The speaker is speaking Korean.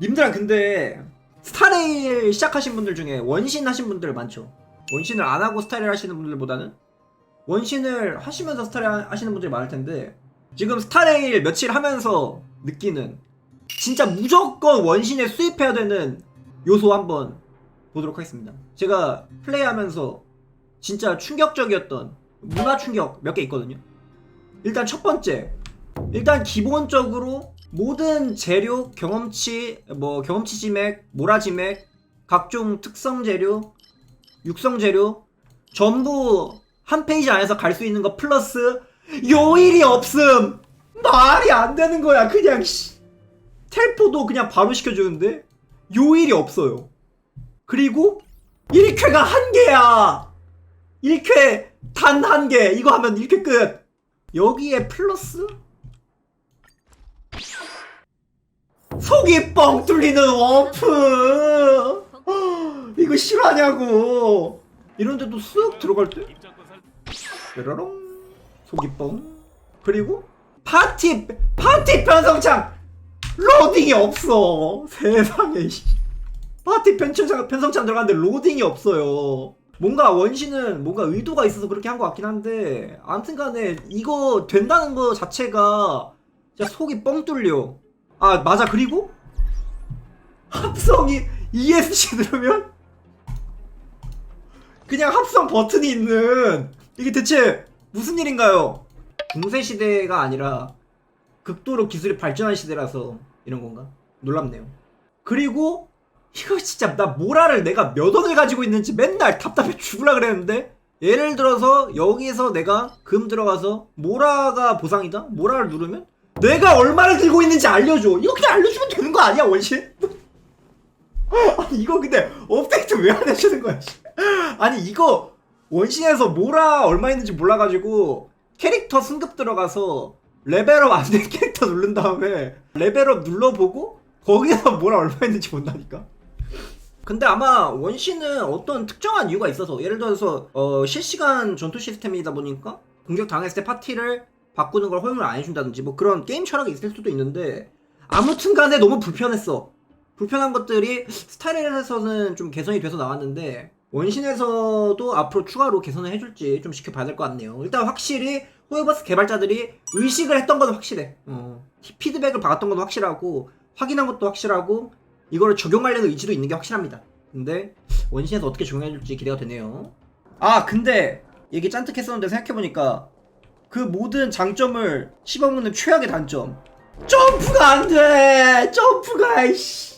님들아 근데 스타레일 시작하신 분들 중에 원신 하신 분들 많죠? 원신을 안 하고 스타레일 하시는 분들보다는? 원신을 하시면서 스타레일 하- 하시는 분들이 많을 텐데 지금 스타레일 며칠 하면서 느끼는 진짜 무조건 원신에 수입해야 되는 요소 한번 보도록 하겠습니다. 제가 플레이하면서 진짜 충격적이었던 문화 충격 몇 개 있거든요. 일단 첫 번째 일단 기본적으로 모든 재료, 경험치, 뭐 경험치 지맥, 모라 지맥, 각종 특성 재료, 육성 재료 전부 한 페이지 안에서 갈 수 있는 거 플러스 요일이 없음. 말이 안 되는 거야. 그냥 씨. 텔포도 그냥 바로 시켜주는데 요일이 없어요. 그리고 1쾌가 한 개야. 1쾌 단 한 개. 이거 하면 1쾌 끝. 여기에 플러스 속이 뻥 뚫리는 워프. 이거 실화냐고. 이런데도 쓱 들어갈 때? 뾰로롱. 속이 뻥. 그리고 파티 파티 편성창. 로딩이 없어. 세상에 씨. 파티 편성창 편성창 들어갔는데 로딩이 없어요. 뭔가 원신은 뭔가 의도가 있어서 그렇게 한 것 같긴 한데 아무튼간에 이거 된다는 거 자체가 진짜 속이 뻥 뚫려 아 맞아 그리고 합성이 ESC 누르면 그냥 합성 버튼이 있는 이게 대체 무슨 일인가요? 중세 시대가 아니라 극도로 기술이 발전한 시대라서 이런 건가? 놀랍네요. 그리고 이거 진짜 나 모라를 내가 몇 원을 가지고 있는지 맨날 답답해 죽으라 그랬는데 예를 들어서 여기서 내가 금 들어가서 모라가 보상이다? 모라를 누르면 내가 얼마를 들고 있는지 알려줘. 이거 그냥 알려주면 되는 거 아니야 원신? 아니 이거 근데 업데이트 왜 안 해주는 거야? 씨. 아니 이거 원신에서 뭐라 얼마 있는지 몰라가지고 캐릭터 승급 들어가서 레벨업 안 된 캐릭터 누른 다음에 레벨업 눌러보고 거기서 뭐라 얼마 있는지 본다니까. 근데 아마 원신은 어떤 특정한 이유가 있어서 예를 들어서 어, 실시간 전투 시스템이다 보니까 공격 당했을 때 파티를 바꾸는 걸 허용을 안 해준다든지 뭐 그런 게임 철학이 있을 수도 있는데 아무튼 간에 너무 불편했어. 불편한 것들이 스타일에서는 좀 개선이 돼서 나왔는데 원신에서도 앞으로 추가로 개선을 해줄지 좀 지켜봐야 될 것 같네요. 일단 확실히 호에버스 개발자들이 의식을 했던 건 확실해. 어, 피드백을 받았던 건 확실하고 확인한 것도 확실하고 이거를 적용하려는 의지도 있는 게 확실합니다. 근데 원신에서 어떻게 적용해줄지 기대가 되네요. 아 근데 얘기 짠뜩 했었는데 생각해보니까 그 모든 장점을 씹어먹는 최악의 단점 점프가 안 돼! 점프가, 이씨.